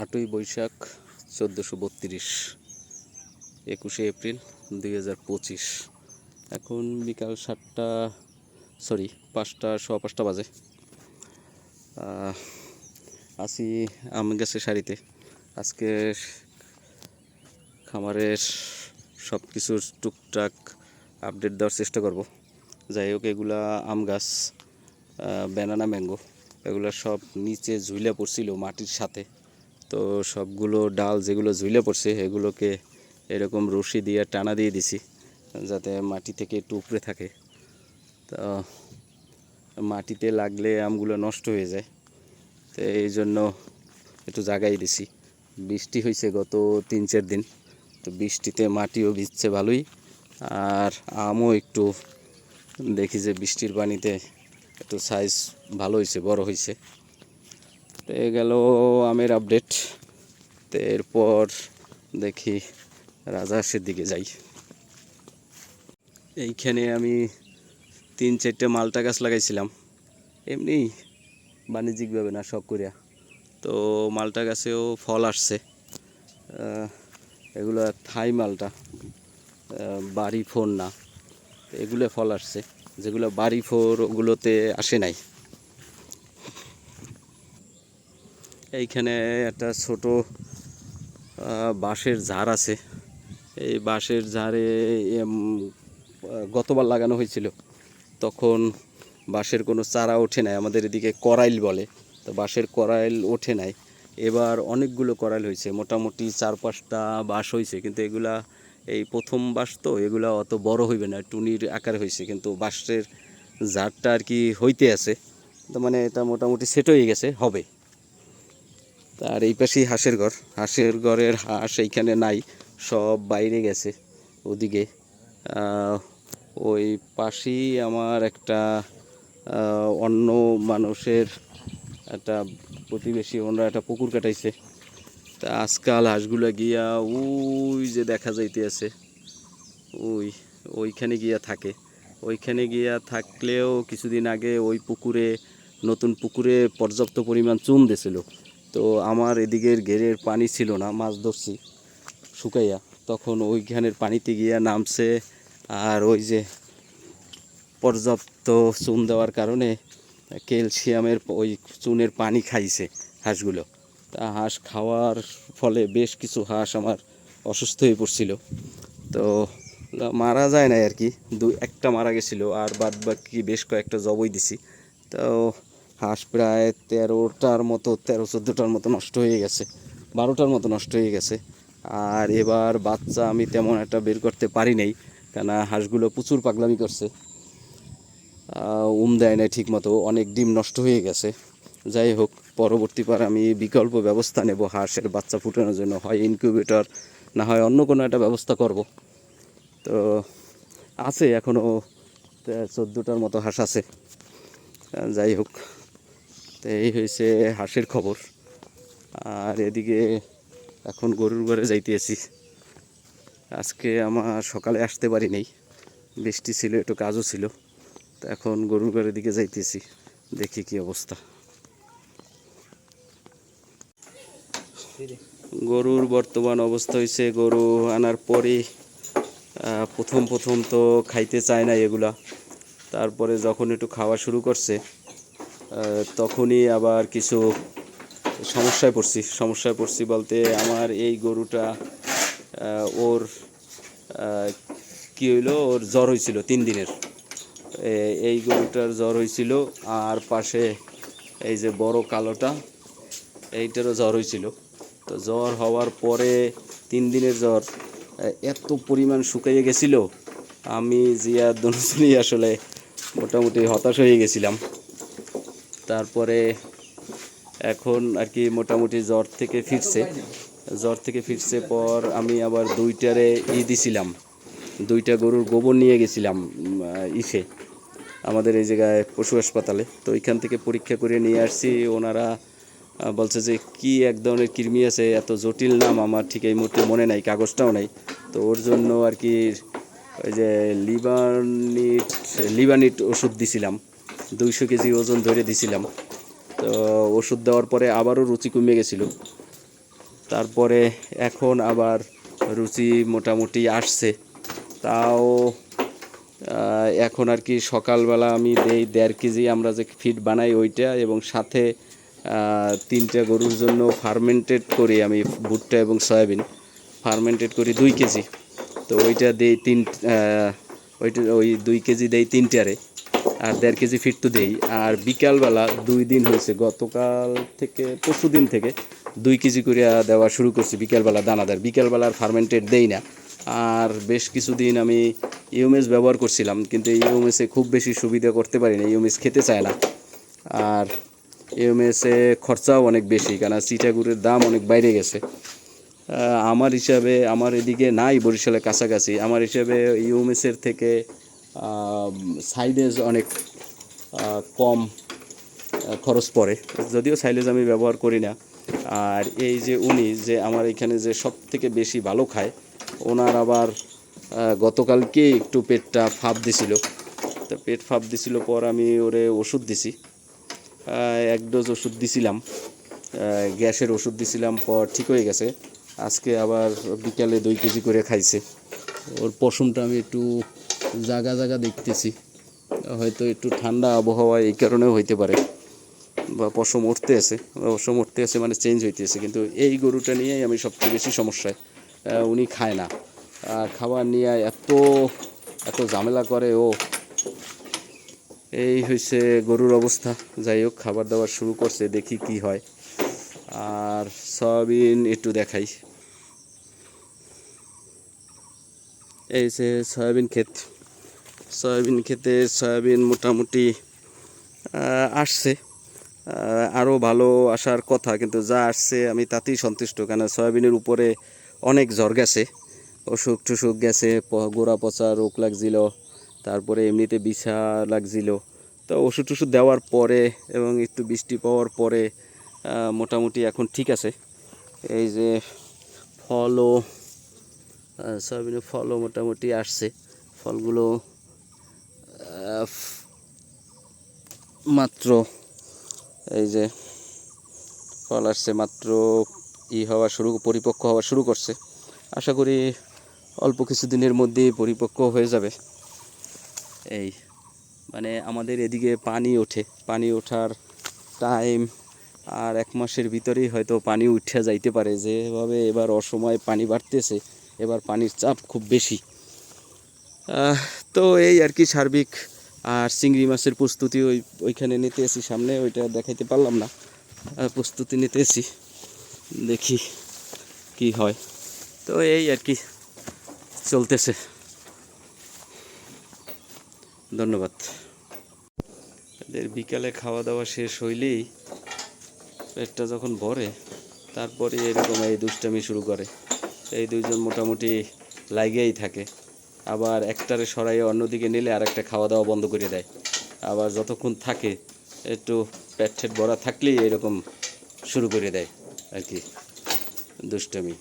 আটই বৈশাখ চোদ্দোশো বত্রিশ, একুশে এপ্রিল দুই হাজার পঁচিশ। এখন বিকাল সাতটা, সরি, পাঁচটা, সোয়া পাঁচটা বাজে। আছি আম গাছের সারিতে। আজকে খামারের সব কিছুর টুকটাক আপডেট দেওয়ার চেষ্টা করব। যাই হোক, এগুলা আম গাছ ব্যানানা, ম্যাঙ্গো, এগুলো সব নিচে ঝুলে পড়ছিল মাটির সাথে। তো সবগুলো ডাল যেগুলো ঝুলে পড়ছে, এগুলোকে এরকম রশি দিয়ে টানা দিয়ে দিছি, যাতে মাটি থেকে একটু উপরে থাকে। তো মাটিতে লাগলে আমগুলো নষ্ট হয়ে যায়। তো এই জন্য একটু জাগাই দিছি। বৃষ্টি হয়েছে গত তিন চার দিন, তো বৃষ্টিতে মাটিও ভিজছে ভালোই, আর আমও একটু দেখি যে বৃষ্টির পানিতে একটু সাইজ ভালো হয়েছে বড় হয়েছে তো গেল আমের আপডেট তো এরপর দেখি রাজহাঁসের দিকে যাই। এইখানে আমি তিন চারটে মালটা গাছ লাগাইছিলাম। এমনি বাণিজ্যিকভাবে না, শখ করিয়া তো মালটা গাছেও ফল আসছে। এগুলো থাই মালটা। বাড়ি ফোন না। এগুলো ফল আসছে। যেগুলো বাড়ি ফোর ওগুলোতে আসে নাই। এইখানে একটা ছোট বাঁশের ঝাড় আছে। এই বাঁশের ঝাড়ে গতবার লাগানো হয়েছিল। তখন বাঁশের কোনো চারা ওঠে নাই, আমাদের এদিকে করাইল বলে। তো বাঁশের করাইল ওঠে নাই। এবার অনেকগুলো করাইল হয়েছে, মোটামুটি চার পাঁচটা বাঁশ হয়েছে। কিন্তু এগুলা, এই প্রথম বাঁশ তো, এগুলা অত বড় হইবে না, টুনির আকার হয়েছে। কিন্তু বাঁশের ঝাড়টা আর কি হইতে আছে। তো মানে এটা মোটামুটি সেট হয়ে গেছে, হবে। আর এই পাশেই হাঁসের ঘর। হাঁসের ঘরের হাঁস এইখানে নাই, সব বাইরে গেছে ওদিকে। ওই পাশেই আমার একটা অন্য মানুষের একটা প্রতিবেশী, ওনারা একটা পুকুর কাটাইছে। তা আজকাল হাঁসগুলো গিয়া ওই যে দেখা যাইতে আছে, ওই, ওইখানে গিয়া থাকে। ওইখানে গিয়া থাকলেও কিছুদিন আগে ওই পুকুরে, নতুন পুকুরে পর্যাপ্ত পরিমাণ চুন দিছিল তো আমার এদিকের ঘেরের পানি ছিল না, মাছ ধরছি শুকাইয়া। তখন ওইখানের পানিতে গিয়া নামছে আর ওই যে পর্যাপ্ত চুন দেওয়ার কারণে ক্যালসিয়ামের ওই চুনের পানি খাইছে হাঁসগুলো। তা হাঁস খাওয়ার ফলে বেশ কিছু হাঁস আমার অসুস্থ হয়ে পড়ছিল। তো মারা যায় না আর কি। দু একটা মারা গেছিল আর বাদ বাকি বেশ কয়েকটা জবই দিছি। তো হাঁস প্রায় তেরোটার মতো, তেরো চোদ্দোটার মতো নষ্ট হয়ে গেছে, বারোটার মতো নষ্ট হয়ে গেছে। আর এবার বাচ্চা আমি তেমন একটা বের করতে পারি নাই কেন হাঁসগুলো প্রচুর পাগলামি করছে। উম দেয় নাই ঠিক মতো অনেক ডিম নষ্ট হয়ে গেছে। যাই হোক পরবর্তীবার আমি বিকল্প ব্যবস্থা নেব হাঁসের বাচ্চা ফুটানোর জন্য, হয় ইনকিউবেটর, না হয় অন্য কোনো একটা ব্যবস্থা করব। তো আছে এখনও চোদ্দোটার মতো হাঁস আছে। যাই হোক। তো এই হয়েছে হাঁসের খবর। আর এদিকে এখন গরুর ঘরে যাইতেছি আজকে আমার সকালে আসতে পারি নাই বৃষ্টি ছিল, একটু কাজও ছিল। তো এখন গরুর ঘরের দিকে যাইতেছি দেখি কি অবস্থা। গরুর বর্তমান অবস্থা হয়েছে গরু আনার পরে প্রথম প্রথম তো খাইতে চায় না এগুলা। তারপরে যখন একটু খাওয়া শুরু করছে তখনই আবার কিছু সমস্যায় পড়ছি। সমস্যায় পড়ছি বলতে আমার এই গরুটা ওর কি হইল? ওর জ্বর হয়েছিল তিন দিনের। এই গরুটার জ্বর হয়েছিল আর পাশে এই যে বড় কালোটা, এইটারও জ্বর হয়েছিল তো জ্বর হওয়ার পরে তিন দিনের জ্বর এত পরিমাণ শুকাইয়ে গেছিল, আমি জিয়া দুজনই আসলে মোটামুটি হতাশ হয়ে গেছিলাম। তারপরে এখন আর কি মোটামুটি জ্বর থেকে ফিরছে। জ্বর থেকে ফিরছে পর আমি আবার দুইটারে ই দিছিলাম। দুইটা গরুর গোবর নিয়ে গেছিলাম ইসে আমাদের এই জায়গায় পশু হাসপাতালে। তো ওইখান থেকে পরীক্ষা করে নিয়ে আসছি। ওনারা বলছে যে, কি এক ধরনের কৃমি আছে, এত জটিল নাম আমার ঠিক এই মুহূর্তে মনে নাই, কাগজটাও নাই। তো ওর জন্য আর কি ওই যে লিবানিট লিবানিট ওষুধ দিছিলাম। দুইশো কেজি ওজন ধরে দিছিলাম। তো ওষুধ দেওয়ার পরে আবারও রুচি কমে গেছিল। তারপরে এখন আবার রুচি মোটামুটি আসছে। তাও এখন আর কি সকালবেলা আমি দেই দেড় কেজি, আমরা যে ফিড বানাই ওইটা এবং সাথে তিনটা গরুর জন্য ফার্মেন্টেড করি আমি ভুট্টা এবং সয়াবিন। ফার্মেন্টেড করি দুই কেজি। তো ওইটা দেই তিন ওইটা ওই দুই কেজি দেই তিনটারে। আর দেড় কেজি ফিট তো দেই। আর বিকালবেলা দুই দিন হয়েছে, গতকাল থেকে পরশু দিন থেকে দুই কেজি করে দেওয়া শুরু করছি বিকালবেলা দানাদার। বিকালবেলা আর ফার্মেন্টেড দেই না। আর বেশ কিছুদিন আমি ইউমেস ব্যবহার করছিলাম, কিন্তু ইউমেসে খুব বেশি সুবিধা করতে পারি না, ইউমেস খেতে চায় না। আর ইউমেসে খরচাও অনেক বেশি কেন চিটাগুড়ের দাম অনেক বাইরে গেছে। আমার হিসাবে আমার এদিকে নাই বরিশালের কাছাকাছি। আমার হিসাবে ইউমেসের থেকে সাইডেজ অনেক কম খরচ পড়ে। যদিও সাইলেজ আমি ব্যবহার করি না। আর এই যে উনি যে আমার এখানে যে সব থেকে বেশি ভালো খায়, ওনার আবার গতকালকে একটু পেটটা ফাঁপ দিছিল। তা পেট ফাঁপ দিছিল পর আমি ওরে ওষুধ দিছি। এক ডোজ ওষুধ দিছিলাম। গ্যাসের ওষুধ দিছিলাম, পর ঠিক হয়ে গেছে। আজকে আবার বিকালে দুই কেজি করে খাইছে। ওর পশমটা আমি একটু জাগা জাগা দেখতেছি। হয়তো একটু ঠান্ডা আবহাওয়া এই কারণেও হইতে পারে। বা পশম উঠতে আছে। পশম উঠতে আছে মানে চেঞ্জ হইতেছে কিন্তু এই গরুটা নিয়েই আমি সবচেয়ে বেশি সমস্যায়। উনি খায় না। খাবার নিয়ে এত এত ঝামেলা করে ও। এই হয়েছে গরুর অবস্থা। যাই হোক, খাবার দাবার শুরু করছে, দেখি কি হয়। আর সয়াবিন একটু দেখাই। এই যে সয়াবিন ক্ষেত। সয়াবিন খেতে সয়াবিন মোটামুটি আসছে। আরও ভালো আসার কথা, কিন্তু যা আসছে আমি তাতেই সন্তুষ্ট কেন সয়াবিনের উপরে অনেক জ্বর গেছে। অসুখ টুসুখ গেছে গোড়া পচা, রোগ লাগছিল, তারপরে এমনিতে বিছা লাগছিল। তো ওষুধ টষুধ দেওয়ার পরে এবং একটু বৃষ্টি পাওয়ার পরে মোটামুটি এখন ঠিক আছে। এই যে ফলও সয়াবিনের ফলও মোটামুটি আসছে। ফলগুলো মাত্র, এই যে ফল আসছে মাত্র, ই হওয়া শুরু, পরিপক্ক হওয়া শুরু করছে। আশা করি অল্প কিছুদিনের মধ্যেই পরিপক্ক হয়ে যাবে। এই মানে আমাদের এদিকে পানি ওঠে, পানি ওঠার টাইম আর এক মাসের ভিতরেই হয়তো পানি উঠে যাইতে পারে। যেভাবে এবার অসময়ে পানি বাড়তেছে, এবার পানির চাপ খুব বেশি। তো এই আর কি সার্বিক আর চিংড়ি মাছের প্রস্তুতি ওই ওইখানে নিতে এসি সামনে, ওইটা দেখাইতে পারলাম না। প্রস্তুতি নিতে এসি, দেখি কি হয়। তো এই আর কি চলতেছে। ধন্যবাদ। এদের বিকালে খাওয়া দাওয়া শেষ হইলেই পেটটা যখন ভরে, তারপরে এরকম এই দুষ্টামি শুরু করে। এই দুইজন মোটামুটি লাগিয়েই থাকে। আবার একটারে সরাইয়ে অন্যদিকে নিলে আর একটা খাওয়া দাওয়া বন্ধ করে দেয়। আবার যতক্ষণ থাকে, একটু প্যাট ঠেট ভরা থাকলেই এরকম শুরু করে দেয় আর কি। দুষ্টামি।